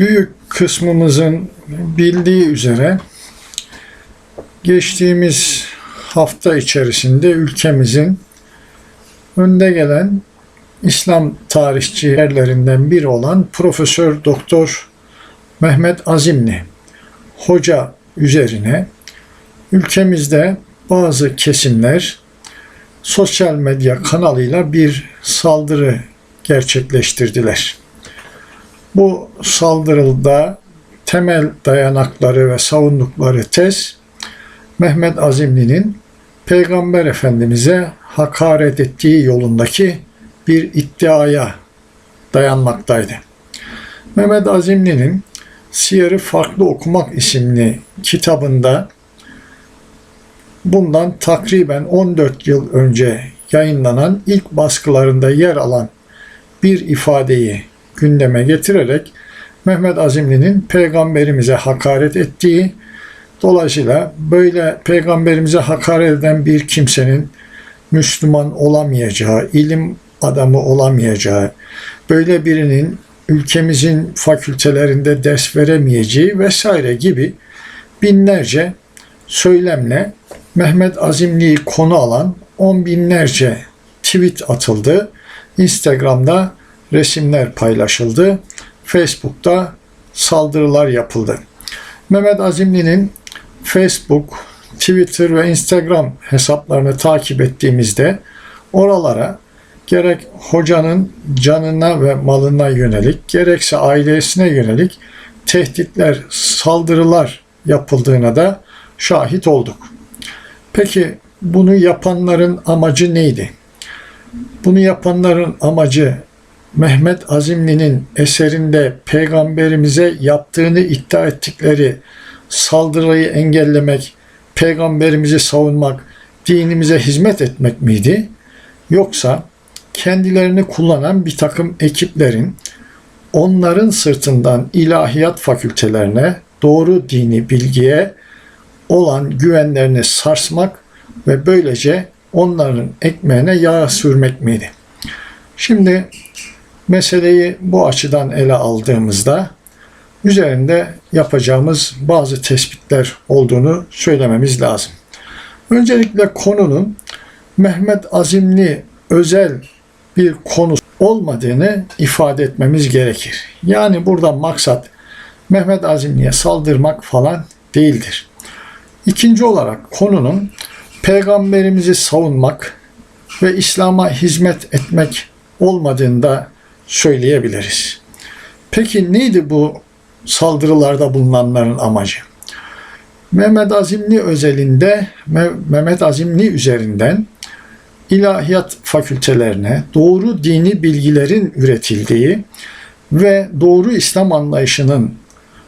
büyük kısmımızın bildiği üzere geçtiğimiz hafta içerisinde ülkemizin önde gelen İslam tarihçilerinden biri olan Profesör Doktor Mehmet Azimli hoca üzerine ülkemizde bazı kesimler sosyal medya kanalıyla bir saldırı gerçekleştirdiler. Bu saldırıda temel dayanakları ve savundukları tez Mehmet Azimli'nin Peygamber Efendimiz'e hakaret ettiği yolundaki bir iddiaya dayanmaktaydı. Mehmet Azimli'nin Siyer'i Farklı Okumak isimli kitabında bundan takriben 14 yıl önce yayınlanan ilk baskılarında yer alan bir ifadeyi gündeme getirerek Mehmet Azimli'nin peygamberimize hakaret ettiği, dolayısıyla böyle peygamberimize hakaret eden bir kimsenin Müslüman olamayacağı, ilim adamı olamayacağı, böyle birinin ülkemizin fakültelerinde ders veremeyeceği vesaire gibi binlerce söylemle Mehmet Azimli'yi konu alan on binlerce tweet atıldı. Instagram'da resimler paylaşıldı. Facebook'ta saldırılar yapıldı. Mehmet Azimli'nin Facebook, Twitter ve Instagram hesaplarını takip ettiğimizde oralara gerek hocanın canına ve malına yönelik gerekse ailesine yönelik tehditler, saldırılar yapıldığına da şahit olduk. Peki bunu yapanların amacı neydi? Bunu yapanların amacı Mehmet Azimli'nin eserinde peygamberimize yaptığını iddia ettikleri saldırıyı engellemek, peygamberimizi savunmak, dinimize hizmet etmek miydi? Yoksa kendilerini kullanan bir takım ekiplerin onların sırtından ilahiyat fakültelerine, doğru dini bilgiye olan güvenlerini sarsmak ve böylece onların ekmeğine yağ sürmek miydi? Şimdi meseleyi bu açıdan ele aldığımızda üzerinde yapacağımız bazı tespitler olduğunu söylememiz lazım. Öncelikle konunun Mehmet Azimli özel bir konu olmadığını ifade etmemiz gerekir. Yani burada maksat Mehmet Azimli'ye saldırmak falan değildir. İkinci olarak konunun peygamberimizi savunmak ve İslam'a hizmet etmek olmadığını da söyleyebiliriz. Peki neydi bu saldırılarda bulunanların amacı? Mehmet Azimli özelinde Mehmet Azimli üzerinden ilahiyat fakültelerine doğru dini bilgilerin üretildiği ve doğru İslam anlayışının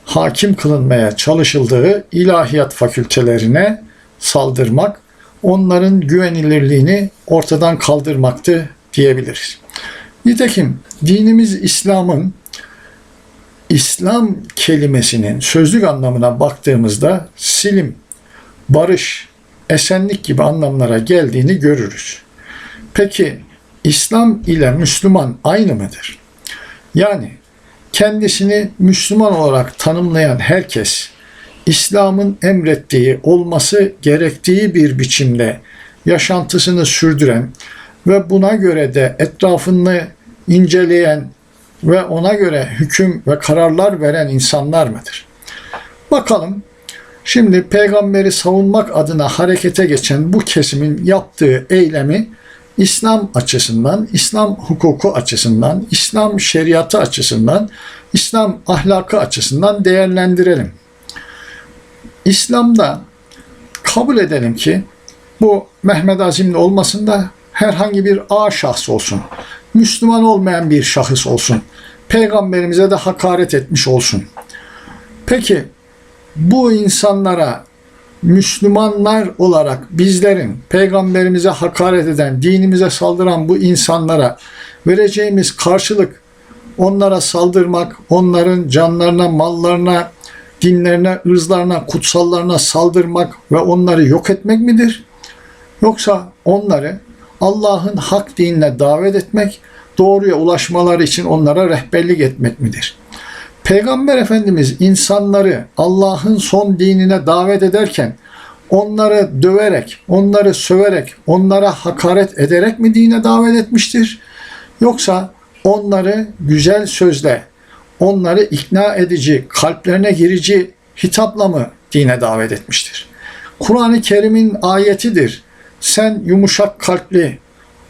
hakim kılınmaya çalışıldığı ilahiyat fakültelerine saldırmak, onların güvenilirliğini ortadan kaldırmaktı diyebiliriz. Nitekim dinimiz İslam'ın İslam kelimesinin sözlük anlamına baktığımızda silim, barış, esenlik gibi anlamlara geldiğini görürüz. Peki İslam ile Müslüman aynı mıdır? Yani kendisini Müslüman olarak tanımlayan herkes İslam'ın emrettiği, olması gerektiği bir biçimde yaşantısını sürdüren ve buna göre de etrafını inceleyen ve ona göre hüküm ve kararlar veren insanlar mıdır? Bakalım şimdi peygamberi savunmak adına harekete geçen bu kesimin yaptığı eylemi İslam açısından, İslam hukuku açısından, İslam şeriatı açısından, İslam ahlakı açısından değerlendirelim. İslam'da kabul edelim ki bu Mehmet Azim'le olmasında herhangi bir A şahs olsun. Müslüman olmayan bir şahıs olsun. Peygamberimize de hakaret etmiş olsun. Peki bu insanlara Müslümanlar olarak bizlerin peygamberimize hakaret eden, dinimize saldıran bu insanlara vereceğimiz karşılık onlara saldırmak, onların canlarına, mallarına, dinlerine, ırzlarına, kutsallarına saldırmak ve onları yok etmek midir? Yoksa onları Allah'ın hak dinine davet etmek, doğruya ulaşmaları için onlara rehberlik etmek midir? Peygamber Efendimiz insanları Allah'ın son dinine davet ederken onları döverek, onları söverek, onlara hakaret ederek mi dine davet etmiştir? Yoksa onları güzel sözle, onları ikna edici, kalplerine girici hitapla mı dine davet etmiştir? Kur'an-ı Kerim'in ayetidir. Sen yumuşak kalpli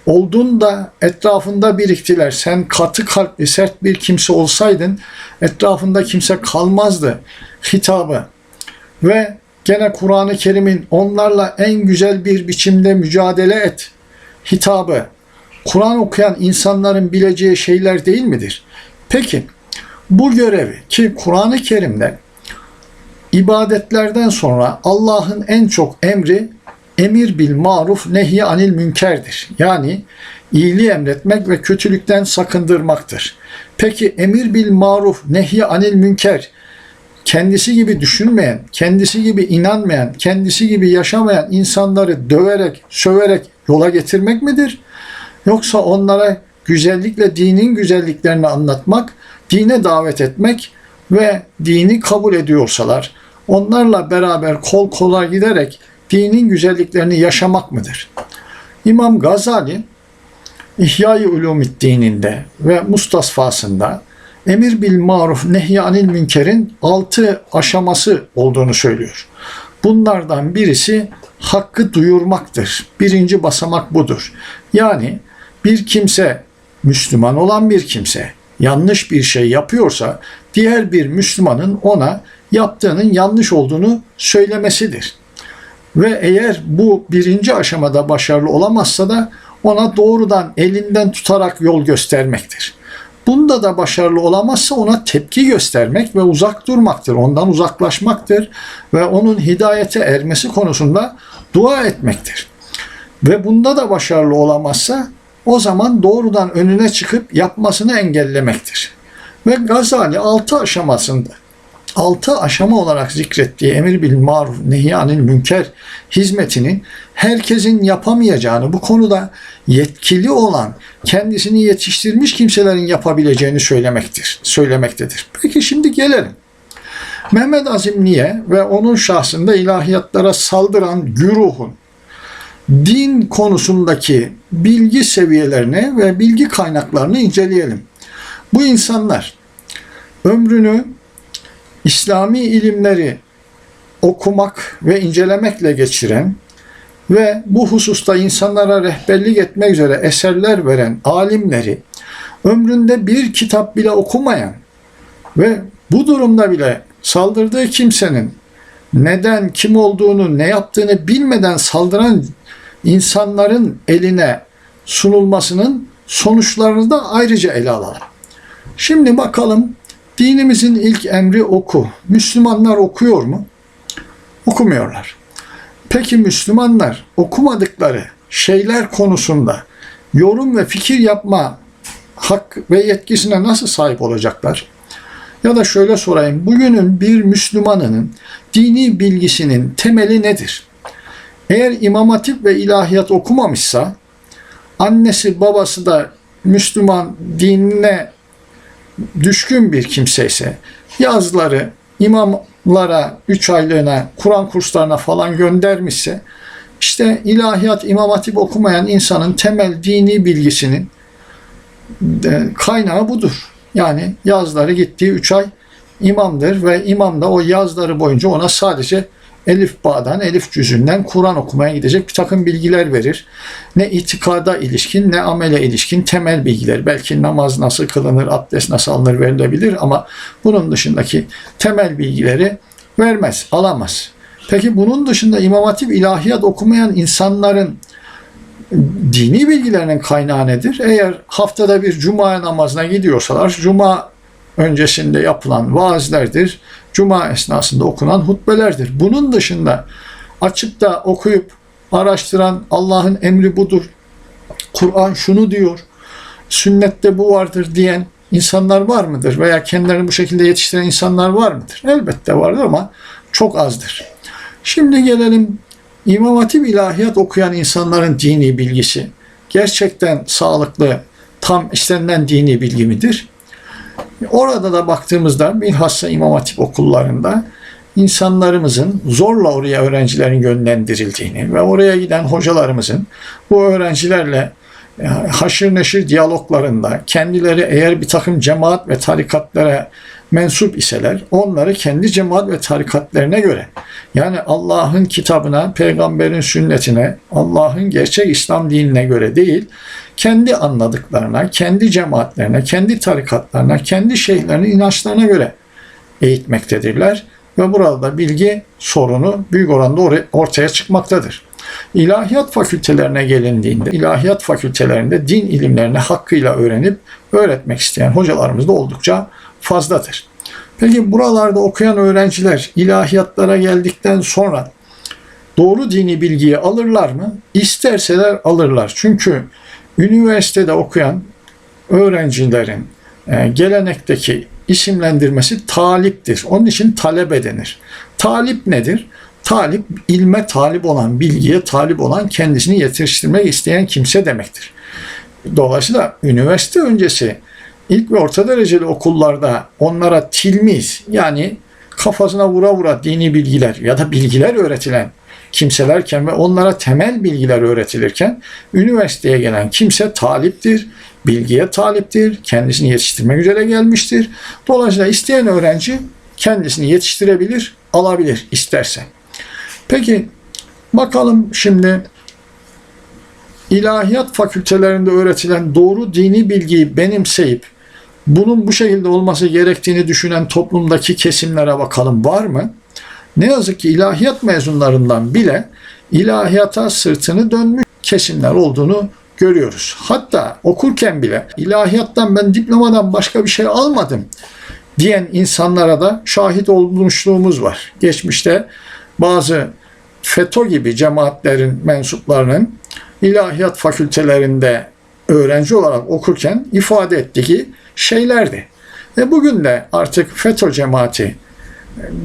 oldun da etrafında biriktiler. Sen katı kalpli, sert bir kimse olsaydın etrafında kimse kalmazdı hitabı. Ve gene Kur'an-ı Kerim'in onlarla en güzel bir biçimde mücadele et hitabı. Kur'an okuyan insanların bileceği şeyler değil midir? Peki bu görevi ki Kur'an-ı Kerim'de ibadetlerden sonra Allah'ın en çok emri emir bil maruf nehy anil münkerdir. Yani iyiliği emretmek ve kötülükten sakındırmaktır. Peki emir bil maruf nehy anil münker kendisi gibi düşünmeyen, kendisi gibi inanmayan, kendisi gibi yaşamayan insanları döverek, söverek yola getirmek midir? Yoksa onlara güzellikle dinin güzelliklerini anlatmak, dine davet etmek ve dini kabul ediyorsalar onlarla beraber kol kola giderek dinin güzelliklerini yaşamak mıdır? İmam Gazali İhya-i Ulumiddin'inde ve Mustasfasında emir bil maruf nehy anil münkerin altı aşaması olduğunu söylüyor. Bunlardan birisi hakkı duyurmaktır. Birinci basamak budur. Yani bir kimse Müslüman olan bir kimse yanlış bir şey yapıyorsa diğer bir Müslümanın ona yaptığının yanlış olduğunu söylemesidir. Ve eğer bu birinci aşamada başarılı olamazsa da ona doğrudan elinden tutarak yol göstermektir. Bunda da başarılı olamazsa ona tepki göstermek ve uzak durmaktır. Ondan uzaklaşmaktır ve onun hidayete ermesi konusunda dua etmektir. Ve bunda da başarılı olamazsa o zaman doğrudan önüne çıkıp yapmasını engellemektir. Ve Gazali altı aşamasında altı aşama olarak zikrettiği emir bil maruf nehyanil münker hizmetinin herkesin yapamayacağını bu konuda yetkili olan kendisini yetiştirmiş kimselerin yapabileceğini söylemektir, söylemektedir. Peki şimdi gelelim. Mehmet Azimliye ve onun şahsında ilahiyatlara saldıran güruhun din konusundaki bilgi seviyelerini ve bilgi kaynaklarını inceleyelim. Bu insanlar ömrünü İslami ilimleri okumak ve incelemekle geçiren ve bu hususta insanlara rehberlik etmek üzere eserler veren alimleri ömründe bir kitap bile okumayan ve bu durumda bile saldırdığı kimsenin neden, kim olduğunu, ne yaptığını bilmeden saldıran insanların eline sunulmasının sonuçlarını da ayrıca ele alalım. Şimdi bakalım dinimizin ilk emri oku. Müslümanlar okuyor mu? Okumuyorlar. Peki Müslümanlar okumadıkları şeyler konusunda yorum ve fikir yapma hak ve yetkisine nasıl sahip olacaklar? Ya da şöyle sorayım. Bugünün bir Müslümanının dini bilgisinin temeli nedir? Eğer İmam Hatip ve ilahiyat okumamışsa annesi babası da Müslüman dinine düşkün bir kimse ise yazları imamlara, üç aylığına, Kur'an kurslarına falan göndermişse işte ilahiyat, imam hatip okumayan insanın temel dini bilgisinin e, kaynağı budur. Yani yazları gittiği üç ay imamdır ve imam da o yazları boyunca ona sadece Elif Bağ'dan, Elif cüzünden Kur'an okumaya gidecek bir takım bilgiler verir. Ne itikada ilişkin ne amele ilişkin temel bilgiler. Belki namaz nasıl kılınır, abdest nasıl alınır verilebilir ama bunun dışındaki temel bilgileri vermez, alamaz. Peki bunun dışında İmam Hatip ilahiyat okumayan insanların dini bilgilerinin kaynağı nedir? Eğer haftada bir cuma namazına gidiyorsalar, cuma öncesinde yapılan vaazlerdir, cuma esnasında okunan hutbelerdir. Bunun dışında açıp da okuyup araştıran Allah'ın emri budur, Kur'an şunu diyor, sünnette bu vardır diyen insanlar var mıdır? Veya kendilerini bu şekilde yetiştiren insanlar var mıdır? Elbette vardır ama çok azdır. Şimdi gelelim İmam Hatip ilahiyat okuyan insanların dini bilgisi gerçekten sağlıklı, tam istenilen dini bilgi midir? Orada da baktığımızda bilhassa İmam Hatip okullarında insanlarımızın zorla oraya öğrencilerin yönlendirildiğini ve oraya giden hocalarımızın bu öğrencilerle e, haşır neşir diyaloglarında kendileri eğer bir takım cemaat ve tarikatlara mensup iseler onları kendi cemaat ve tarikatlerine göre yani Allah'ın kitabına, peygamberin sünnetine, Allah'ın gerçek İslam dinine göre değil, kendi anladıklarına, kendi cemaatlerine, kendi tarikatlarına, kendi şeyhlerinin inançlarına göre eğitmektedirler ve burada bilgi sorunu büyük oranda ortaya çıkmaktadır. İlahiyat fakültelerine gelindiğinde, ilahiyat fakültelerinde din ilimlerini hakkıyla öğrenip öğretmek isteyen hocalarımız da oldukça fazladır. Peki buralarda okuyan öğrenciler ilahiyatlara geldikten sonra doğru dini bilgiyi alırlar mı? İsterseler alırlar. Çünkü üniversitede okuyan öğrencilerin e, gelenekteki isimlendirmesi taliptir. Onun için talebe denir. Talip nedir? Talip, ilme talip olan, bilgiye talip olan, kendisini yetiştirmek isteyen kimse demektir. Dolayısıyla üniversite öncesi ilk ve orta dereceli okullarda onlara tilmiz yani kafasına vura vura dini bilgiler ya da bilgiler öğretilen kimselerken ve onlara temel bilgiler öğretilirken üniversiteye gelen kimse taliptir, bilgiye taliptir, kendisini yetiştirmek üzere gelmiştir. Dolayısıyla isteyen öğrenci kendisini yetiştirebilir, alabilir isterse. Peki bakalım şimdi ilahiyat fakültelerinde öğretilen doğru dini bilgiyi benimseyip bunun bu şekilde olması gerektiğini düşünen toplumdaki kesimlere bakalım var mı? Ne yazık ki ilahiyat mezunlarından bile ilahiyata sırtını dönmüş kesimler olduğunu görüyoruz. Hatta okurken bile ilahiyattan ben diplomadan başka bir şey almadım diyen insanlara da şahit olmuşluğumuz var. Geçmişte bazı FETÖ gibi cemaatlerin mensuplarının ilahiyat fakültelerinde öğrenci olarak okurken ifade ettiği şeylerdi. Ve bugün de artık FETÖ cemaati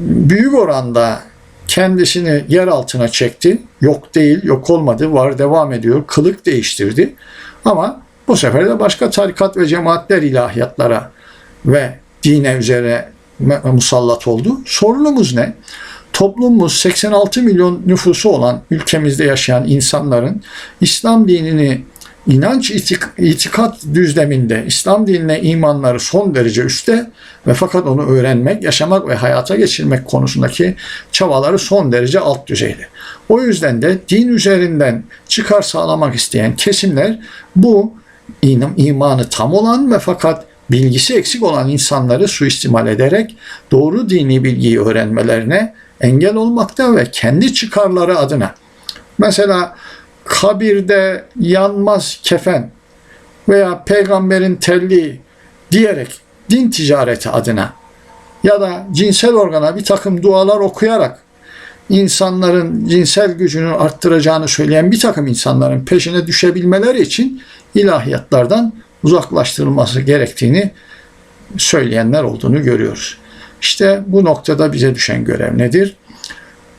büyük oranda kendisini yer altına çekti. Yok değil, yok olmadı, var devam ediyor, kılık değiştirdi. Ama bu sefer de başka tarikat ve cemaatler ilahiyatlara ve dine üzere musallat oldu. Sorunumuz ne? Toplumumuz 86 milyon nüfusu olan ülkemizde yaşayan insanların İslam dinini inanç itik, itikat düzleminde İslam dinine imanları son derece üstte ve fakat onu öğrenmek, yaşamak ve hayata geçirmek konusundaki çabaları son derece alt düzeyde. O yüzden de din üzerinden çıkar sağlamak isteyen kesimler bu imanı tam olan ve fakat bilgisi eksik olan insanları suistimal ederek doğru dini bilgiyi öğrenmelerine engel olmakta ve kendi çıkarları adına mesela kabirde yanmaz kefen veya peygamberin telli diyerek din ticareti adına ya da cinsel organa bir takım dualar okuyarak insanların cinsel gücünü arttıracağını söyleyen bir takım insanların peşine düşebilmeleri için ilahiyatlardan uzaklaştırılması gerektiğini söyleyenler olduğunu görüyoruz. İşte bu noktada bize düşen görev nedir?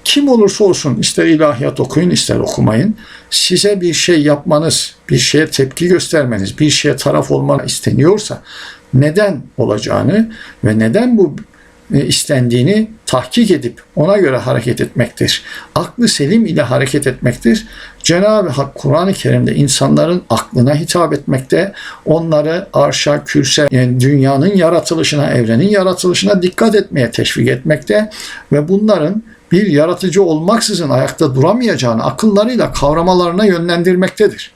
Kim olursa olsun ister ilahiyat okuyun ister okumayın. Size bir şey yapmanız, bir şeye tepki göstermeniz, bir şeye taraf olmanız isteniyorsa neden olacağını ve neden bu e, istendiğini tahkik edip ona göre hareket etmektir. Aklı selim ile hareket etmektir. Cenab-ı Hak Kur'an-ı Kerim'de insanların aklına hitap etmekte, onları arşa, kürse, yani dünyanın yaratılışına, evrenin yaratılışına dikkat etmeye teşvik etmekte ve bunların bir yaratıcı olmaksızın ayakta duramayacağını akıllarıyla kavramalarına yönlendirmektedir.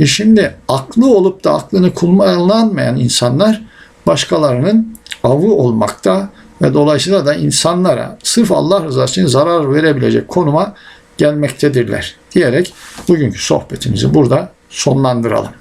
E şimdi aklı olup da aklını kullanmayan insanlar başkalarının avı olmakta ve dolayısıyla da insanlara sırf Allah rızası için zarar verebilecek konuma gelmektedirler diyerek bugünkü sohbetimizi burada sonlandıralım.